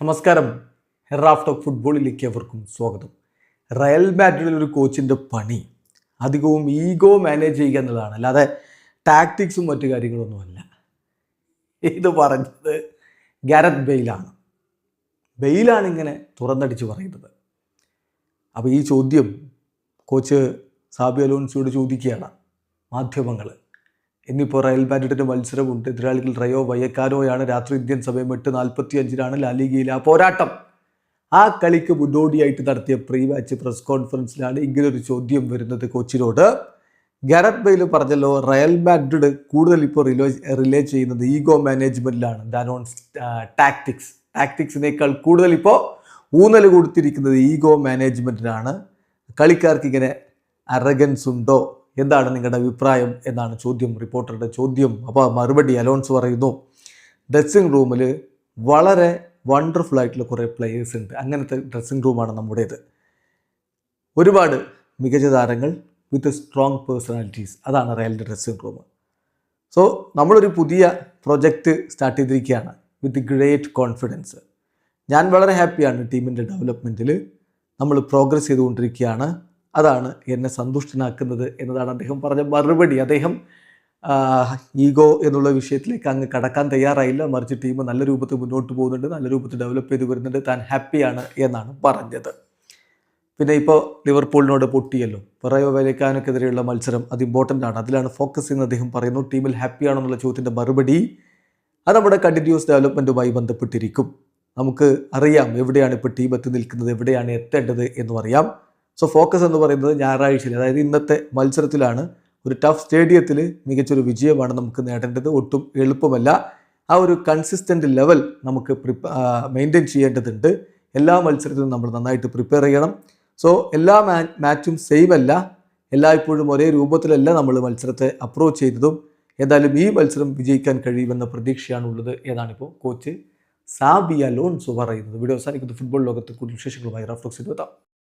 നമസ്കാരം. ഹെറാഫ് ടോക്ക് ഫുട്ബോളിലേക്ക് അവർക്കും സ്വാഗതം. റയൽ മാഡ്രിഡിൽ ഒരു കോച്ചിന്റെ പണി അധികവും ഈഗോ മാനേജ് ചെയ്യുക എന്നുള്ളതാണ്. അല്ലാതെ ടാക്ടിക്സും മറ്റു കാര്യങ്ങളൊന്നുമല്ല. ഇത് പറഞ്ഞത് ഗാരത് ബെയിലാണ്. ബെയിലാണ് ഇങ്ങനെ തുറന്നടിച്ച് പറയുന്നത്. അപ്പോൾ ഈ ചോദ്യം കോച്ച് സാബി അലോൻസിയോട് ചോദിക്കുകയാണ് മാധ്യമങ്ങൾ ഇന്നിപ്പോൾ റയൽ മാഡ്രിഡിന്റെ മത്സരമുണ്ട്. എതിരാളികൾ റയോ വയക്കാനോയാണ് രാത്രി ഇന്ത്യൻ സമയം എട്ട് നാൽപ്പത്തി അഞ്ചിനാണ് ലാലിഗയിലെ ആ പോരാട്ടം. ആ കളിക്ക് മുന്നോടിയായിട്ട് നടത്തിയ പ്രീ മാച്ച് പ്രസ് കോൺഫറൻസിലാണ് ഇങ്ങനൊരു ചോദ്യം വരുന്നത് കോച്ചിനോട്. ഗരത് ബെയിൽ പറഞ്ഞല്ലോ റയൽ മാഡ്രിഡ് കൂടുതൽ ഇപ്പോൾ റിലോ റിലേ ചെയ്യുന്നത് ഈഗോ മാനേജ്മെന്റിലാണ് ദാനോൺ ടാക്ടിക്സ് ടാക്ടിക്സിനേക്കാൾ കൂടുതൽ ഇപ്പോൾ ഊന്നൽ കൊടുത്തിരിക്കുന്നത് ഈഗോ മാനേജ്മെന്റിനാണ് കളിക്കാർക്ക് ഇങ്ങനെ അറഗൻസ് ഉണ്ടോ? എന്താണ് നിങ്ങളുടെ അഭിപ്രായം എന്നാണ് ചോദ്യം റിപ്പോർട്ടറുടെ ചോദ്യം. അപ്പോൾ മറുപടി അലോൺസ് പറയുന്നു ഡ്രസ്സിംഗ് റൂമിൽ വളരെ വണ്ടർഫുൾ ആയിട്ടുള്ള കുറേ പ്ലെയേഴ്സ് ഉണ്ട്. അങ്ങനത്തെ ഡ്രസ്സിംഗ് റൂമാണ് നമ്മുടേത്. ഒരുപാട് മികച്ച താരങ്ങൾ വിത്ത് സ്ട്രോങ് പേഴ്സണാലിറ്റീസ് അതാണ് റയലിന്റെ ഡ്രസ്സിംഗ് റൂം സോ നമ്മളൊരു പുതിയ പ്രൊജക്റ്റ് സ്റ്റാർട്ട് ചെയ്തിരിക്കുകയാണ് വിത്ത് ഗ്രേറ്റ് കോൺഫിഡൻസ് ഞാൻ വളരെ ഹാപ്പിയാണ് ടീമിന്റെ ഡെവലപ്മെന്റിൽ നമ്മൾ പ്രോഗ്രസ് ചെയ്തുകൊണ്ടിരിക്കുകയാണ്. അതാണ് എന്നെ സന്തുഷ്ടനാക്കുന്നത് എന്നതാണ് അദ്ദേഹം പറഞ്ഞ മറുപടി. അദ്ദേഹം ഈഗോ എന്നുള്ള വിഷയത്തിലേക്ക് അങ്ങ് കടക്കാൻ തയ്യാറായില്ല. മറിച്ച് ടീം നല്ല രൂപത്തിൽ മുന്നോട്ട് പോകുന്നുണ്ട് നല്ല രൂപത്തിൽ ഡെവലപ്പ് ചെയ്ത് വരുന്നുണ്ട്. താൻ ഹാപ്പിയാണ് എന്നാണ് പറഞ്ഞത്. പിന്നെ ഇപ്പോൾ ലിവർപൂളിനോട് പൊട്ടിയല്ലോ. പറയോ വേലക്കാനൊക്കെതിരെയുള്ള മത്സരം അത് ഇമ്പോർട്ടന്റ് ആണ്. അതിലാണ് ഫോക്കസ് ചെയ്യുന്ന അദ്ദേഹം പറയുന്നു. ടീമിൽ ഹാപ്പിയാണെന്നുള്ള ചോദ്യത്തിന്റെ മറുപടി അത് നമ്മുടെ കണ്ടിന്യൂസ് ഡെവലപ്മെന്റുമായി ബന്ധപ്പെട്ടിരിക്കും. നമുക്ക് അറിയാം എവിടെയാണ് ഇപ്പോൾ ടീം എത്തി നിൽക്കുന്നത് എവിടെയാണ് എത്തേണ്ടത് എന്നും അറിയാം. സോ ഫോക്കസ് എന്ന് പറയുന്നത് ഞായറാഴ്ചയിൽ അതായത് ഇന്നത്തെ മത്സരത്തിലാണ് ഒരു ടഫ് സ്റ്റേഡിയത്തിൽ മികച്ചൊരു വിജയമാണ് നമുക്ക് നേടേണ്ടത്. ഒട്ടും എളുപ്പമല്ല. ആ ഒരു കൺസിസ്റ്റന്റ് ലെവൽ നമുക്ക് പ്രിപ്പ മെയിന്റെയിൻ ചെയ്യേണ്ടതുണ്ട്. എല്ലാ മത്സരത്തിലും നമ്മൾ നന്നായിട്ട് പ്രിപ്പയർ ചെയ്യണം. സോ എല്ലാ മാ മാച്ചും സെയിം അല്ല. എല്ലായ്പ്പോഴും ഒരേ രൂപത്തിലല്ല നമ്മൾ മത്സരത്തെ അപ്രോച്ച് ചെയ്തതും. ഏതായാലും ഈ മത്സരം വിജയിക്കാൻ കഴിയുമെന്ന പ്രതീക്ഷയാണുള്ളത്. ഏതാണിപ്പോൾ കോച്ച് സാബിയ ലോൺസോ പറയുന്നത്. വീഡിയോ അവസാനിക്കുന്നത് ഫുട്ബോൾ ലോകത്ത് കൂടുതൽ വിശേഷങ്ങളുമായി റഫ്ലോക്സിൽ എത്താം